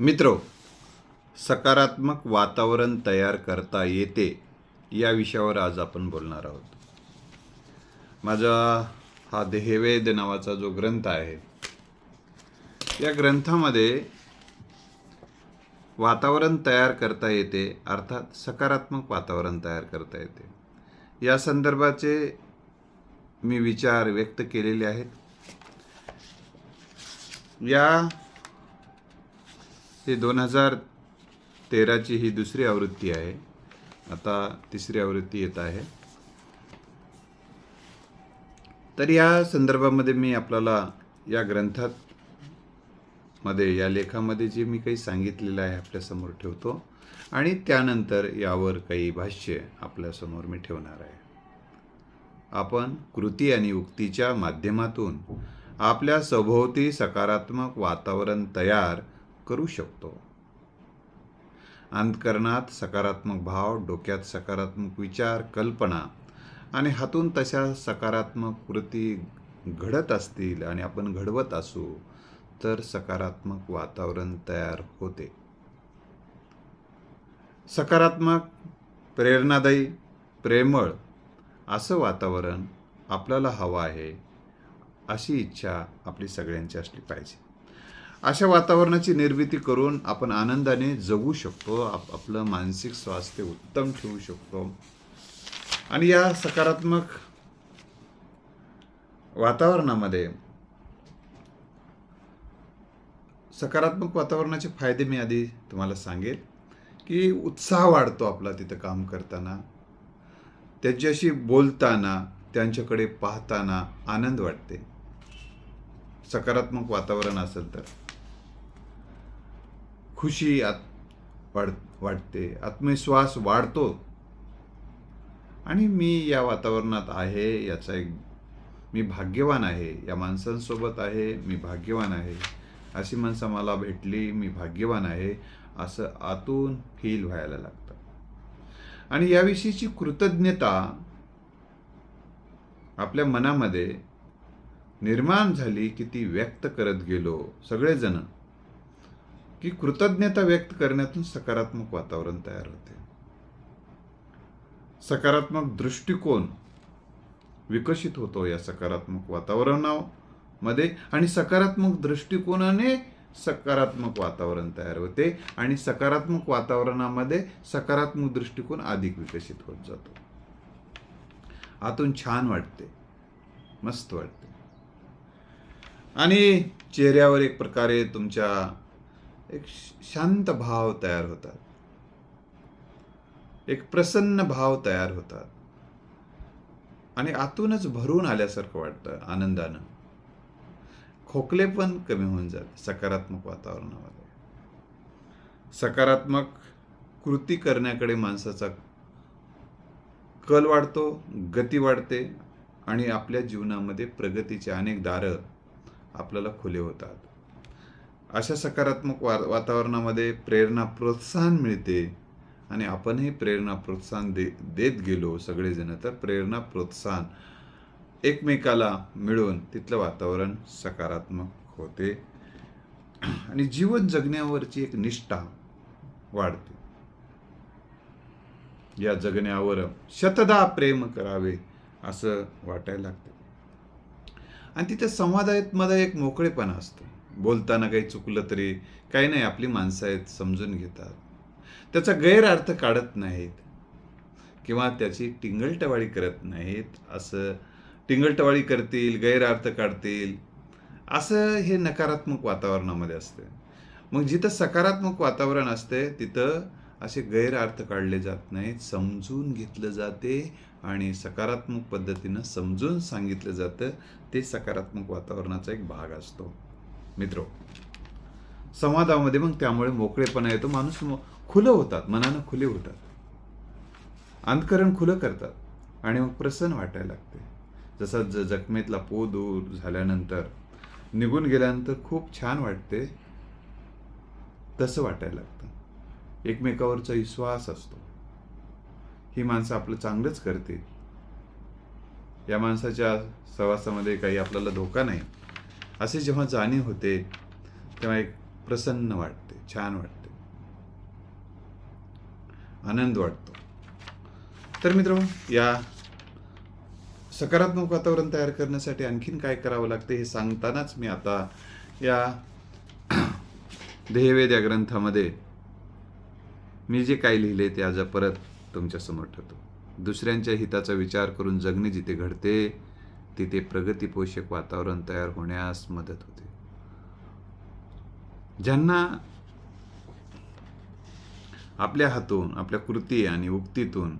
मित्रो सकारात्मक वातावरण तयार करता येते या विषयावर आज आपण बोलणार आहोत. माझा हा देहवेद नावाचा जो ग्रंथ आहे या ग्रंथामध्ये वातावरण तयार करता येते अर्थात सकारात्मक वातावरण तयार करता येते. या संदर्भाचे मी विचार व्यक्त केलेले आहेत. या ही दोन हजार तेराची ही दुसरी आवृत्ती आहे. आता तिसरी आवृत्ती येत आहे. तर या संदर्भामध्ये मी आपल्याला या ग्रंथात मध्ये या लेखामध्ये जे मी काही सांगितलेलं आहे आपल्यासमोर ठेवतो. आणि त्यानंतर यावर काही भाष्य आपल्यासमोर मी ठेवणार आहे. आपण कृती आणि उक्तीच्या माध्यमातून आपल्या सभोवती सकारात्मक वातावरण तयार करू शकतो. अंतकरणात सकारात्मक भाव डोक्यात सकारात्मक विचार कल्पना आणि हातून तशा सकारात्मक कृती घडत असतील आणि आपण घडवत असू तर सकारात्मक वातावरण तयार होते. सकारात्मक प्रेरणादायी प्रेमळ असं वातावरण आपल्याला हवं आहे अशी इच्छा आपली सगळ्यांची असली पाहिजे. अशा वातावरणाची निर्मिती करून आपण आनंदाने जगू शकतो आप आपलं मानसिक स्वास्थ्य उत्तम ठेवू शकतो. आणि या सकारात्मक वातावरणामध्ये सकारात्मक वातावरणाचे फायदे मी आधी तुम्हाला सांगेल की उत्साह वाढतो आपला तिथं काम करताना. त्यांच्याशी बोलताना त्यांच्याकडे पाहताना आनंद वाटते. सकारात्मक वातावरण असेल तर. खुशी आत वाढ वाटते आत्मविश्वास वाढतो. आणि मी या वातावरणात आहे याचा एक मी भाग्यवान आहे. या माणसांसोबत आहे मी भाग्यवान आहे. अशी माणसं मला भेटली मी भाग्यवान आहे. असं आतून फील व्हायला लागतं. आणि याविषयीची कृतज्ञता आपल्या मनामध्ये निर्माण झाली की ती व्यक्त करत गेलो सगळेजण. की कृतज्ञता व्यक्त करण्यातून सकारात्मक वातावरण तयार होते. सकारात्मक दृष्टिकोन विकसित होतो या सकारात्मक वातावरणामध्ये आणि सकारात्मक दृष्टिकोनाने सकारात्मक वातावरण तयार होते आणि सकारात्मक वातावरणामध्ये सकारात्मक दृष्टिकोन अधिक विकसित होत जातो. आतून छान वाटते. मस्त वाटते. आणि चेहऱ्यावर एक प्रकारे तुमच्या एक शांत भाव तयार होतात. एक प्रसन्न भाव तयार होतात. आणि आतूनच भरून आल्यासारखं वाटतं आनंदानं. खोकले पण कमी होऊन जाते सकारात्मक वातावरणामध्ये. सकारात्मक कृती करण्याकडे माणसाचा कल वाढतो गती वाढते आणि आपल्या जीवनामध्ये प्रगतीचे अनेक दारं आपल्याला खुले होतात. अशा सकारात्मक वा वातावरणामध्ये प्रेरणा प्रोत्साहन मिळते. आणि आपणही प्रेरणा प्रोत्साहन दे देत गेलो सगळेजण तर प्रेरणा प्रोत्साहन एकमेकाला मिळून तिथलं वातावरण सकारात्मक होते. आणि जीवन जगण्यावरची एक निष्ठा वाढते. या जगण्यावर शतदा प्रेम करावे असं वाटायला लागतं. आणि तिथे संवादामध्ये एक मोकळेपणा असतो. बोलताना काही चुकलं तरी काही नाही आपली माणसं आहेत समजून घेतात. त्याचा गैरअर्थ काढत नाहीत किंवा त्याची टिंगलटवाळी करत नाहीत असं टिंगलटवाळी करतील गैरअर्थ काढतील असं हे नकारात्मक वातावरणामध्ये असते. मग जिथं सकारात्मक वातावरण असते तिथं असे गैरअर्थ काढले जात नाहीत समजून घेतलं जाते आणि सकारात्मक पद्धतीनं समजून सांगितलं जातं ते सकारात्मक वातावरणाचा एक भाग असतो. मित्र. संवादामध्ये मग त्यामुळे मोकळेपणा येतो माणूस खुलं होतात मनानं खुले होतात. अंतकरण खुलं करतात आणि मग प्रसन्न वाटायला लागते. जसं ज जखमेतला पो दूर झाल्यानंतर निघून गेल्यानंतर खूप छान वाटते तसं वाटायला लागतं. एकमेकावरचा विश्वास असतो. ही माणसं आपलं चांगलंच करतील. या माणसाच्या सहवासामध्ये काही आपल्याला धोका नाही. असे जेव्हा जाणीव होते तेव्हा एक प्रसन्न वाटते छान वाटते. आनंद वाटतो. तर मित्र या सकारात्मक वातावरण तयार करण्यासाठी आणखीन काय करावं लागते हे सांगतानाच मी आता या ध्येयवेद या ग्रंथामध्ये मी जे काय लिहिले ते आज परत तुमच्यासमोर ठेवतो. दुसऱ्यांच्या हिताचा विचार करून जगणे जिथे घडते तिथे प्रगतीपोषक वातावरण तयार होण्यास मदत होते. ज्यांना आपल्या हातून आपल्या कृती आणि उक्तीतून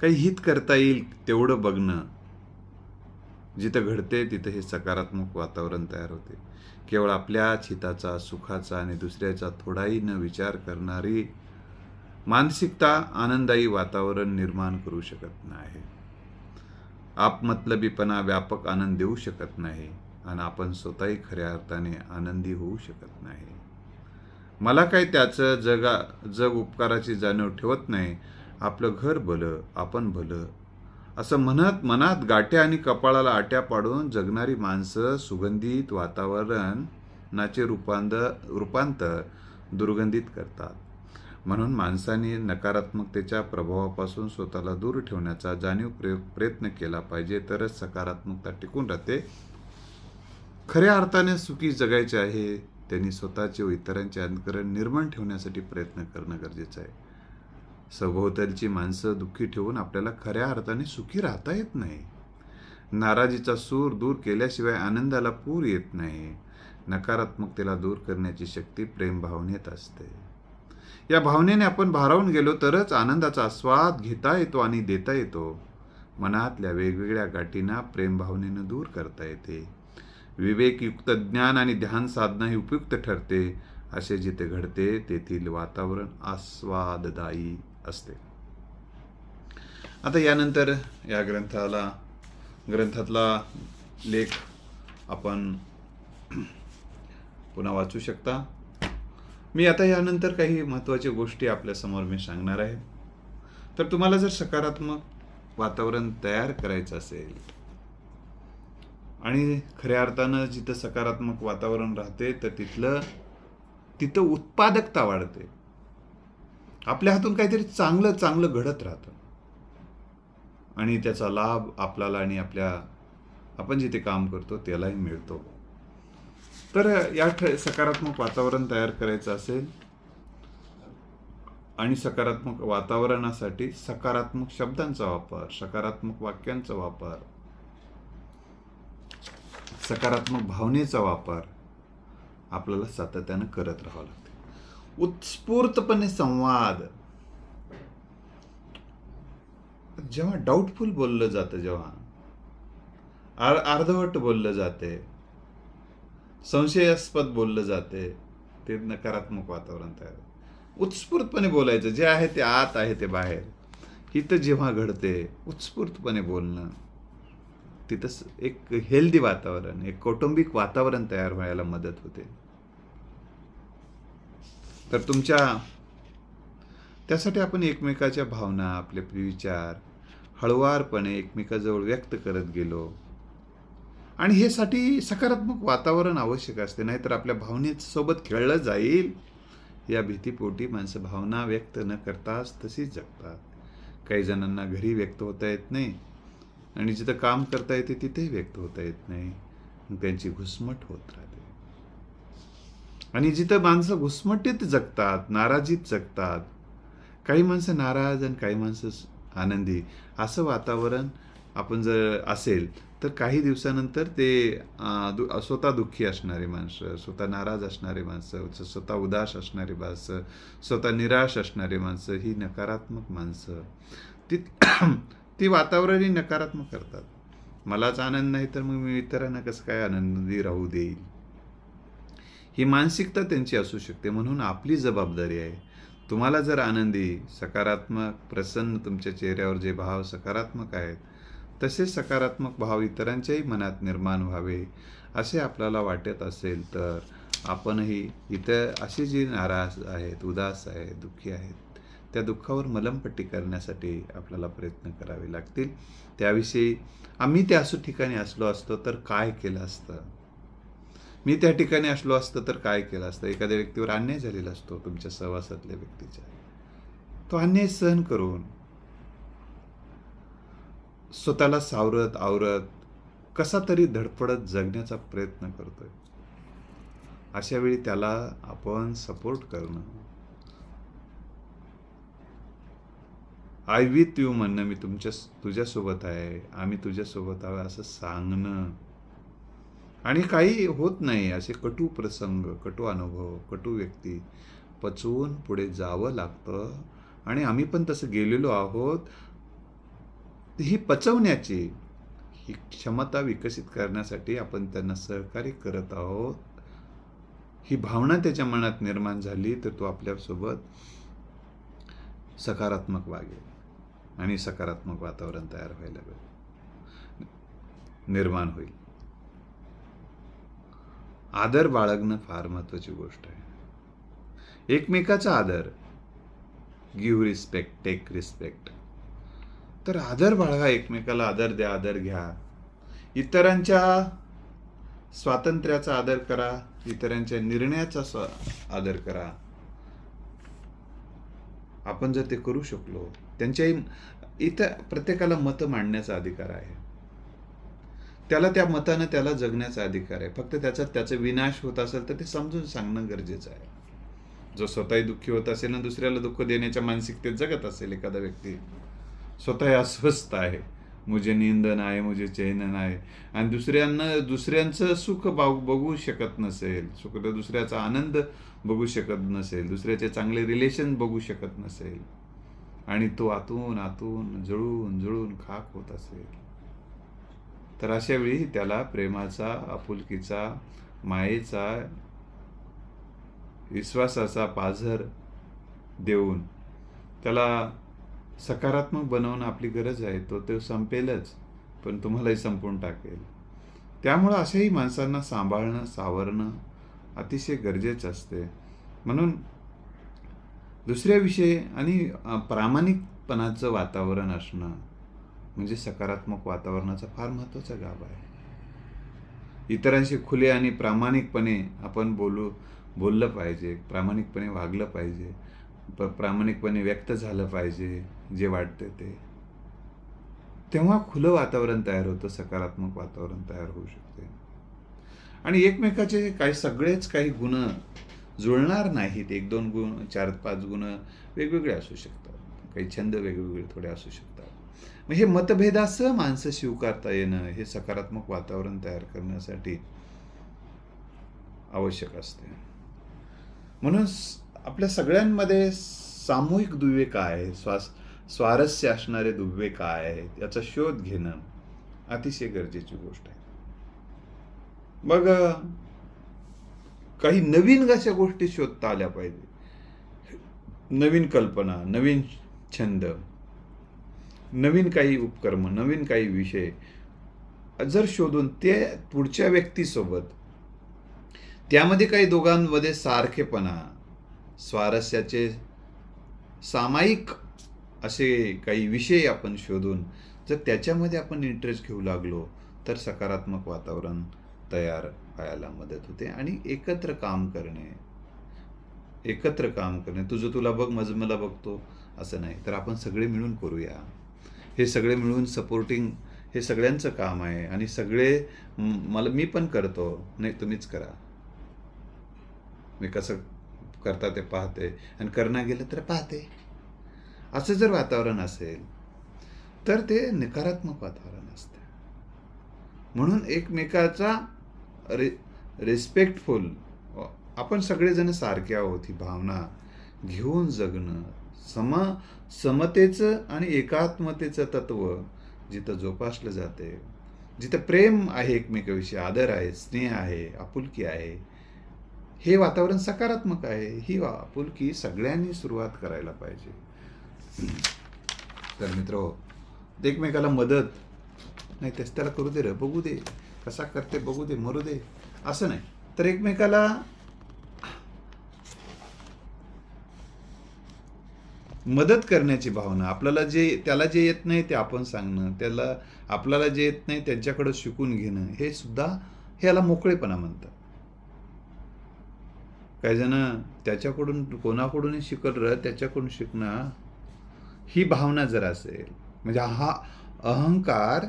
काही हित करता येईल तेवढं बघणं जिथं घडते तिथं हे सकारात्मक वातावरण तयार होते. केवळ आपल्याच हिताचा सुखाचा आणि दुसऱ्याचा थोडाही न विचार करणारी मानसिकता आनंदायी वातावरण निर्माण करू शकत नाही. आपमतलबीपणा व्यापक आनंद देऊ शकत नाही आणि आपण स्वतःही खऱ्या अर्थाने आनंदी होऊ शकत नाही. मला काही त्याचं जगा जग उपकाराची जाणीव ठेवत नाही. आपलं घर भलं आपण भलं. असं म्हणत मनात गाठ्या आणि कपाळाला आट्या पाडून जगणारी माणसं सुगंधित वातावरणाचे रूपांतर रूपांतर दुर्गंधित करतात. म्हणून माणसाने नकारात्मकतेच्या प्रभावापासून स्वतःला दूर ठेवण्याचा जाणीव प्रयोग प्रयत्न केला पाहिजे तरच सकारात्मकता टिकून राहते. खऱ्या अर्थाने सुखी जगायचे आहे त्यांनी स्वतःचे व इतरांचे अंतकरण निर्माण ठेवण्यासाठी प्रयत्न करणं गरजेचं आहे. सभोवतालची माणसं दुःखी ठेवून आपल्याला खऱ्या अर्थाने सुखी राहता येत नाही. नाराजीचा सूर दूर केल्याशिवाय आनंदाला पूर येत नाही. नकारात्मकतेला दूर करण्याची शक्ती प्रेमभावनेत असते. या भावनेने आपण भारावून गेलो तरच आनंदाचा आस्वाद घेता येतो आणि देता येतो. मनातल्या वेगवेगळ्या गाठींना प्रेमभावनेनं दूर करता येते. विवेकयुक्त ज्ञान आणि ध्यान साधना ही उपयुक्त ठरते. असे जिथे घडते तेथील वातावरण आस्वाददायी असते. आता यानंतर या ग्रंथाला ग्रंथातला लेख आपण पुन्हा वाचू शकता. मी आता यानंतर काही महत्त्वाच्या गोष्टी आपल्यासमोर मी सांगणार आहे. तर तुम्हाला जर सकारात्मक वातावरण तयार करायचं असेल आणि खऱ्या अर्थानं जिथं सकारात्मक वातावरण राहते तर तिथलं तिथं उत्पादकता वाढते. आपल्या हातून काहीतरी चांगलं चांगलं घडत राहतं. आणि त्याचा लाभ आपल्याला आणि आपल्या आपण जिथे काम करतो त्यालाही मिळतो. तर या ठ सकारात्मक वातावरण तयार करायचं असेल आणि सकारात्मक वातावरणासाठी सकारात्मक शब्दांचा वापर सकारात्मक वाक्यांचा वापर सकारात्मक भावनेचा वापर आपल्याला सातत्यानं करत राहावं लागते. उत्स्फूर्तपणे संवाद. जेव्हा डाऊटफुल बोललं जातं जेव्हा अर्धवट बोललं जाते संशयास्पद बोललं जाते. ते नकारात्मक वातावरण तयार उत्स्फूर्तपणे बोलायचं जे आहे ते आत आहे ते बाहेर. इथं जेव्हा घडते उत्स्फूर्तपणे बोलणं तिथं एक हेल्दी वातावरण एक कौटुंबिक वातावरण तयार व्हायला मदत होते. तर तुमच्या त्यासाठी आपण एकमेकाच्या भावना आपले विचार हळुवारपणे एकमेकाजवळ व्यक्त करत गेलो. आणि हे साठी सकारात्मक वातावरण आवश्यक असते. नाहीतर आपल्या भावनेसोबत खेळलं जाईल. या भीतीपोटी माणसं भावना व्यक्त न करताच तशीच जगतात. काही जणांना घरी व्यक्त होता येत नाही आणि जिथं काम करता येते तिथेही व्यक्त होता येत नाही. त्यांची घुसमट होत राहते. आणि जिथं माणसं घुसमटीत जगतात नाराजीत जगतात काही माणसं नाराज आणि काही माणसं आनंदी असं वातावरण आपण जर असेल तर काही दिवसानंतर ते दु स्वतः दुःखी असणारी माणसं स्वतः नाराज असणारी माणसं स्वतः उदास असणारी माणसं स्वतः निराश असणारी माणसं ही नकारात्मक माणसं. ती ती वातावरणही नकारात्मक करतात. मलाच आनंद नाही तर मग मी इतरांना कसं काय आनंदी राहू देईल? ही मानसिकता त्यांची असू शकते. म्हणून आपली जबाबदारी आहे. तुम्हाला जर आनंदी सकारात्मक प्रसन्न तुमच्या चेहऱ्यावर जे भाव सकारात्मक आहेत तसेच सकारात्मक भाव इतरांच्याही मनात निर्माण व्हावे असे आपल्याला वाटत असेल तर आपणही इतर अशी जी नाराज आहेत उदास आहेत दुःखी आहेत त्या दुःखावर मलमपट्टी करण्यासाठी आपल्याला प्रयत्न करावे लागतील. त्याविषयी आम्ही त्या असू ठिकाणी असलो असतो तर काय केलं असतं? मी त्या ठिकाणी असलो असतं तर काय केलं असतं? एखाद्या व्यक्तीवर अन्याय झालेला असतो तुमच्या सहवासातल्या व्यक्तीच्या. तो अन्याय सहन करून स्वतःला सावरत आवरत कसा तरी धडपडत जगण्याचा प्रयत्न करतोय. अशा वेळी त्याला आपण सपोर्ट करणं. आय विथ यू म्हणणं मी तुमच्या तुझ्यासोबत आहे. आम्ही तुझ्यासोबत आहोत असं सांगणं. आणि काही होत नाही. असे कटू प्रसंग कटू अनुभव कटू व्यक्ती पचवून पुढे जावं लागतं. आणि आम्ही पण तसं गेलेलो आहोत. ही पचवण्याची ही क्षमता विकसित करण्यासाठी आपण त्यांना सहकार्य करत आहोत. ही भावना त्याच्या मनात निर्माण झाली तर तो आपल्यासोबत सकारात्मक वागेल आणि सकारात्मक वातावरण तयार व्हायला लागेल. निर्माण होईल. आदर बाळगणं फार महत्वाची गोष्ट आहे. एकमेकाचा आदर गिव्ह रिस्पेक्ट टेक रिस्पेक्ट तर आदर बाळगा एकमेकाला आदर द्या आदर घ्या. इतरांच्या स्वातंत्र्याचा आदर करा इतरांच्या निर्णयाचा स्व आदर करा. आपण जर ते करू शकलो त्यांच्याही इतर प्रत्येकाला मतं मांडण्याचा अधिकार आहे. त्याला त्या मतानं त्याला जगण्याचा अधिकार आहे. फक्त त्याचा त्याचा विनाश होत असेल तर ते समजून सांगणं गरजेचं आहे. जो स्वतःही दुःखी होत असेल ना दुसऱ्याला दुःख देण्याच्या मानसिकतेत जगत असेल एखादा व्यक्ती स्वतः अस्वस्थ आहे. मुझे नींद नाही मुझे चैन नाही आणि दुसऱ्यांना दुसऱ्यांचं सुख बाग बघू शकत नसेल. सुख दुसऱ्याचा आनंद बघू शकत नसेल. दुसऱ्याचे चांगले रिलेशन बघू शकत नसेल. आणि तो आतून आतून जळून जळून खाक होत असेल. तर अशा वेळी त्याला प्रेमाचा आपुलकीचा मायेचा विश्वासाचा पाझर देऊन त्याला सकारात्मक बनवणं आपली गरज आहे तो ते संपेलच पण तुम्हालाही संपून टाकेल. त्यामुळं अशाही माणसांना सांभाळणं सावरणं अतिशय गरजेचं असते. म्हणून दुसऱ्याविषयी आणि प्रामाणिकपणाचं वातावरण असणं म्हणजे सकारात्मक वातावरणाचा फार महत्त्वाचा गाभ आहे. इतरांशी खुले आणि प्रामाणिकपणे आपण बोलू बोललं पाहिजे प्रामाणिकपणे वागलं पाहिजे. प प्रामाणिकपणे व्यक्त झालं पाहिजे जे वाटते ते. तेव्हा खुलं वातावरण तयार होतं सकारात्मक वातावरण तयार होऊ शकते. आणि एकमेकाचे काही सगळेच काही गुण जुळणार नाहीत. एक दोन गुण चार पाच गुण वेगवेगळे असू शकतात. काही छंद वेगवेगळे थोडे असू शकतात. मग हे मतभेदासह माणसं स्वीकारता येणं हे सकारात्मक वातावरण तयार करण्यासाठी आवश्यक असते. म्हणून आपल्या सगळ्यांमध्ये सामूहिक दुवे काय? आहे स्वास स्वारस्य असणारे दुवे काय? आहेत याचा शोध घेणं अतिशय गरजेची गोष्ट आहे. मग काही नवीन अशा गोष्टी शोधता आल्या पाहिजे. नवीन कल्पना नवीन छंद नवीन काही उपक्रम नवीन काही विषय जर शोधून ते पुढच्या व्यक्तीसोबत त्यामध्ये काही दोघांमध्ये सारखेपणा स्वारस्याचे सामायिक असे काही विषय आपण शोधून जर त्याच्यामध्ये आपण इंटरेस्ट घेऊ लागलो तर सकारात्मक वातावरण तयार व्हायला मदत होते आणि एकत्र काम करणे एकत्र काम करणे तुझं तुला बघ माझं मला बघतो असं नाही. तर आपण सगळे मिळून करूया. हे सगळे मिळून सपोर्टिंग हे सगळ्यांचं काम आहे आणि सगळे मला मी पण करतो. नाही तुम्हीच करा. मी कसं करता ते पाहते आणि करणं गेलं तर पाहते. असं जर वातावरण असेल तर ते नकारात्मक वातावरण असते. म्हणून एकमेकाचा रि रिस्पेक्टफुल आपण सगळेजण सारखे आहोत ही भावना घेऊन जगणं सम समतेचं आणि एकात्मतेचं तत्व जिथं जोपासलं जाते जिथं प्रेम आहे एकमेकाविषयी आदर आहे स्नेह आहे आपुलकी आहे हे वातावरण सकारात्मक आहे. ही आपुलकी सगळ्यांनी सुरुवात करायला पाहिजे. तर मित्र एकमेकाला मदत. नाही तेच त्याला करू दे र बघू दे. कसा करते बघू दे मरू दे. असं नाही. तर एकमेकाला मदत करण्याची भावना आपल्याला जे त्याला जे येत नाही ते आपण सांगणं त्याला आपल्याला जे येत नाही त्यांच्याकडं शिकून घेणं हे सुद्धा ह्याला मोकळेपणा म्हणतात. काही जण त्याच्याकडून कोणाकडूनही शिकलं त्याच्याकडून शिकणं ही भावना जर असेल. म्हणजे हा अहंकार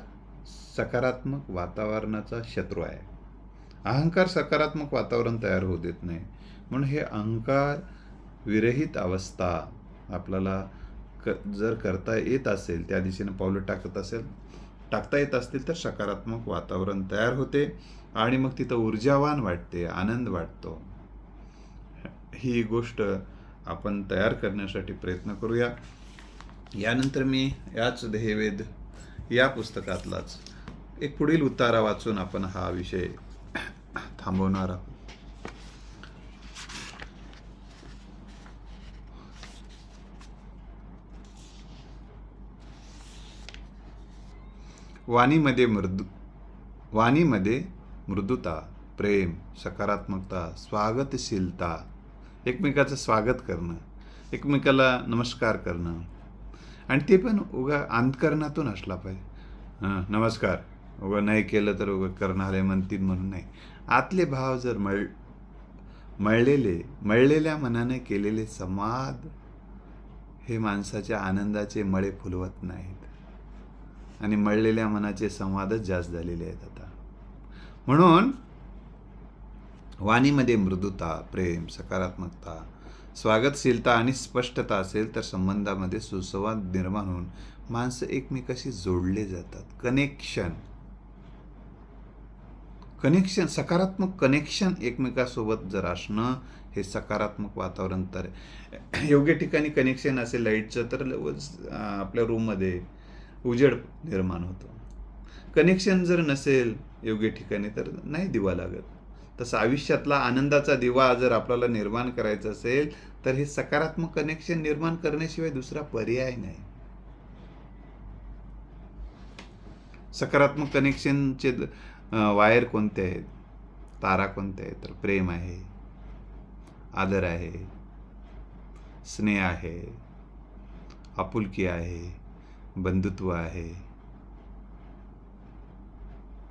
सकारात्मक वातावरणाचा शत्रू आहे. अहंकार सकारात्मक वातावरण तयार होऊ देत नाही. म्हणून हे अहंकार विरहित अवस्था आपल्याला क जर करता येत असेल त्या दिशेनं पावलं टाकत असेल टाकता येत असतील तर सकारात्मक वातावरण तयार होते आणि मग तिथं ऊर्जावान वाटते आनंद वाटतो. ही गोष्ट आपण तयार करण्यासाठी प्रयत्न करूया. यानंतर मी याच ध्येयवेद या पुस्तकातलाच एक पुढील उतारा वाचून आपण हा विषय थांबवणार आहोत. वाणीमध्ये मृदू वाणीमध्ये मृदुता प्रेम सकारात्मकता स्वागतशीलता एकमेकाचं स्वागत करणं एकमेकाला नमस्कार करणं. आणि ते पण उगा अंतकरणातून असला पाहिजे. हां नमस्कार. उगा नाही केलं तर उगा करणारे म्हणतील म्हणून नाही. आतले भाव जर मळ मळलेले मळलेल्या मनाने केलेले संवाद हे माणसाच्या आनंदाचे मळे फुलवत नाहीत. आणि मळलेल्या मनाचे संवादच जास्त झालेले आहेत आता. म्हणून वाणीमध्ये मृदुता प्रेम सकारात्मकता स्वागतशीलता आणि स्पष्टता असेल तर संबंधामध्ये सुसंवाद निर्माण होऊन माणसं एकमेकाशी जोडले जातात. कनेक्शन कनेक्शन सकारात्मक कनेक्शन एकमेकासोबत जर असणं हे सकारात्मक वातावरण तर योग्य ठिकाणी कनेक्शन असेल लाईटचं तर आपल्या रूममध्ये उजेड निर्माण होतो. कनेक्शन जर नसेल योग्य ठिकाणी तर नाही दिवा लागत. तसं आयुष्यातला आनंदाचा दिवा जर आपल्याला निर्माण करायचा असेल तर हे सकारात्मक कनेक्शन निर्माण करण्याशिवाय दुसरा पर्याय नाही. सकारात्मक कनेक्शनचे वायर कोणते आहेत? तारा कोणते आहेत? तर प्रेम आहे आदर आहे स्नेह आहे आपुलकी आहे बंधुत्व आहे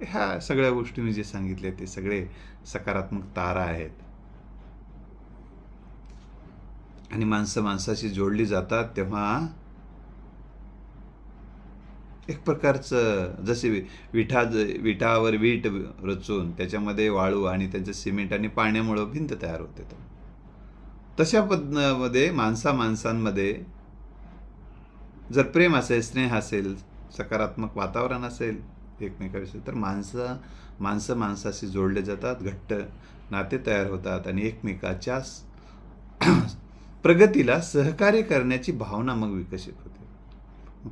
ह्या सगळ्या गोष्टी मी जे सांगितले ते सगळे सकारात्मक तारा आहेत. आणि माणसं माणसाशी जोडली जातात तेव्हा एक प्रकारचं जसे विठा विठावर वीट रचून त्याच्यामध्ये वाळू आणि त्याचं सिमेंट आणि पाण्यामुळं भिंत तयार होते तर तशा पद्धतीमध्ये माणसा माणसांमध्ये जर प्रेम असेल स्नेह असेल सकारात्मक वातावरण असेल एकमेकाविषयी. तर माणसं माणसं माणसाशी जोडले जातात घट्ट नाते तयार होतात आणि एकमेकाच्या प्रगतीला सहकार्य करण्याची भावना मग विकसित होते.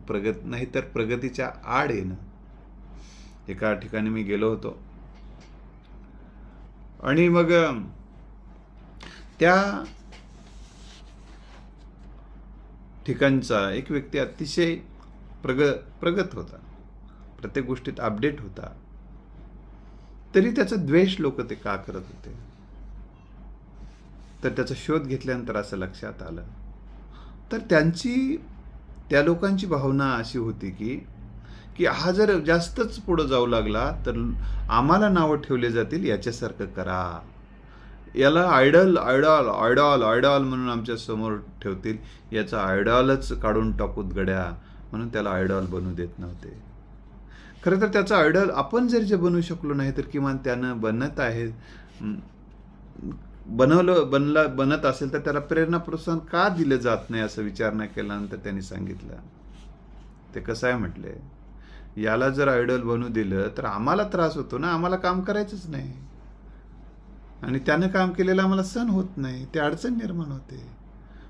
प्रगत नाही तर प्रगतीच्या आड येणं. एका ठिकाणी मी गेलो होतो. आणि मग त्या ठिकाणचा एक व्यक्ती अतिशय प्रग प्रगत होता. प्रत्येक गोष्टीत अपडेट होता. तरी त्याचा द्वेष लोक ते का करत होते? तर त्याचा शोध घेतल्यानंतर असं लक्षात आलं. तर त्यांची त्या लोकांची भावना अशी होती की की हा जर जास्तच पुढं जाऊ लागला तर आम्हाला नावं ठेवले जातील याच्यासारखं करा. याला आयडॉल आयडॉल आयडॉल आयडॉल म्हणून आमच्यासमोर ठेवतील. याचा आयडॉलच काढून टाकूत गड्या. म्हणून त्याला आयडॉल बनवू देत नव्हते. खरं तर त्याचा आयडल आपण जर जे बनवू शकलो नाही तर किमान त्यानं बनत आहे. बनवलं बनला बनत असेल तर त्याला प्रेरणा प्रोत्साहन का दिलं जात नाही असं विचार नाही केल्यानंतर त्यांनी सांगितलं. ते कसं आहे म्हटले? याला जर आयडल बनवू दिलं तर आम्हाला त्रास होतो ना. आम्हाला काम करायचंच नाही. आणि त्यानं काम केलेलं आम्हाला सण होत नाही. ते अडचण निर्माण होते.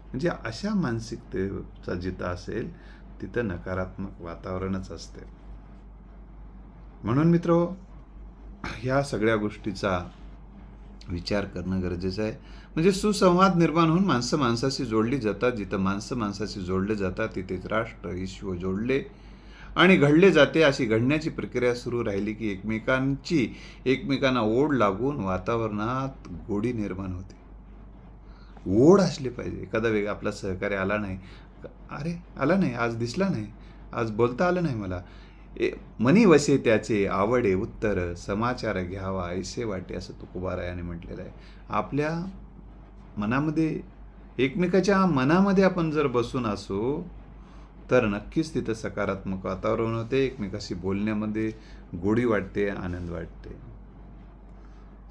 म्हणजे अशा मानसिकतेचा जिथं असेल तिथं नकारात्मक वातावरणच असते. म्हणून मित्र ह्या सगळ्या गोष्टीचा विचार करणं गरजेचं आहे. म्हणजे सुसंवाद निर्माण होऊन माणसं माणसाशी जोडली जातात. जिथं माणसं माणसाशी जोडले जातात तिथेच राष्ट्र विश्व जोडले आणि घडले जाते अशी घडण्याची प्रक्रिया सुरू राहिली की एकमेकांची एकमेकांना ओढ लागून वातावरणात गोडी निर्माण होते. ओढ असली पाहिजे. एखादा वेग आपला सहकार्य आला नाही. अरे आला नाही. आज दिसला नाही. आज बोलता आलं नाही मला. मनी वसे त्याचे आवडे उत्तर समाचार घ्यावा ऐसे वाटे असं तुकोबारायाने म्हटलेलं आहे. आपल्या मनामध्ये एकमेकाच्या मनामध्ये आपण जर बसून असू तर नक्कीच तिथं सकारात्मक वातावरण होते एकमेकाशी बोलण्यामध्ये गोडी वाटते आनंद वाटते.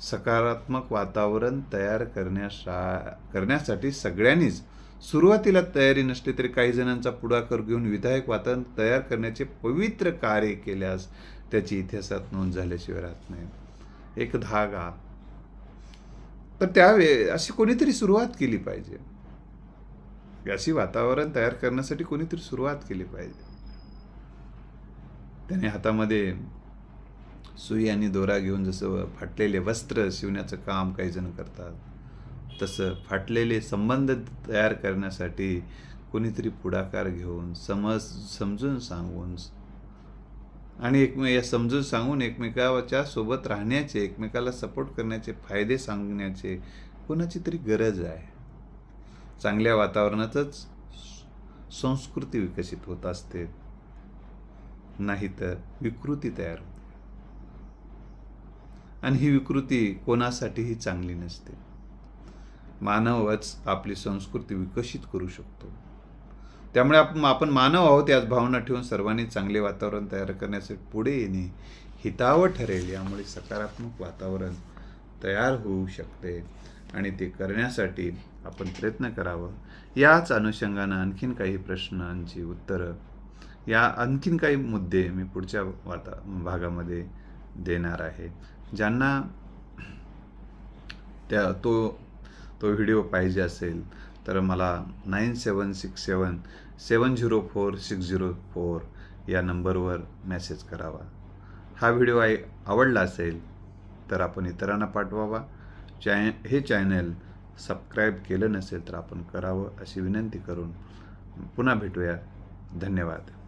सकारात्मक वातावरण तयार करण्याशा करण्यासाठी सगळ्यांनीच सुरुवातीला तयारी नसली तरी काही जणांचा पुढाकार घेऊन विधायक वातावरण तयार करण्याचे पवित्र कार्य केल्यास त्याची इतिहासात नोंद झाल्याशिवाय राहत नाही. एक धागा. तर त्यावेळे अशी कोणीतरी सुरुवात केली पाहिजे. अशी वातावरण तयार करण्यासाठी कोणीतरी सुरुवात केली पाहिजे. त्याने हातामध्ये सुई आणि दोरा घेऊन जसं फाटलेले वस्त्र शिवण्याचं काम काही जण करतात. तसं फाटलेले संबंध तयार करण्यासाठी कोणीतरी पुढाकार घेऊन समज समजून सांगून आणि एकमे या समजून सांगून एकमेकाच्या सोबत राहण्याचे एकमेकाला सपोर्ट करण्याचे फायदे सांगण्याचे कोणाची तरी गरज आहे. चांगल्या वातावरणातच संस्कृती विकसित होत असते. नाहीतर विकृती तयार होते. आणि ही विकृती कोणासाठीही चांगली नसते. मानवच आपली संस्कृती विकसित करू शकतो. त्यामुळे आपण आपण मानव आहोत याच भावना ठेवून सर्वांनी चांगले वातावरण तयार करण्यासाठी पुढे येणे हितावं ठरेल यामुळे सकारात्मक वातावरण तयार होऊ शकते आणि ते करण्यासाठी आपण प्रयत्न करावं. याच अनुषंगानं आणखीन काही प्रश्नांची उत्तरं. या आणखीन काही मुद्दे मी पुढच्या वाता भागामध्ये देणार आहे. ज्यांना त्या तो तो व्हिडिओ पाहिजे असेल तर मला nine seven six seven seven zero four six zero four या नंबरवर मेसेज करावा. हा व्हिडिओ आय आवडला असेल तर आपण इतरांना पाठवावा. चॅ हे चॅनल सबस्क्राईब केलं नसेल तर आपण करावं अशी विनंती करून पुन्हा भेटूया. धन्यवाद.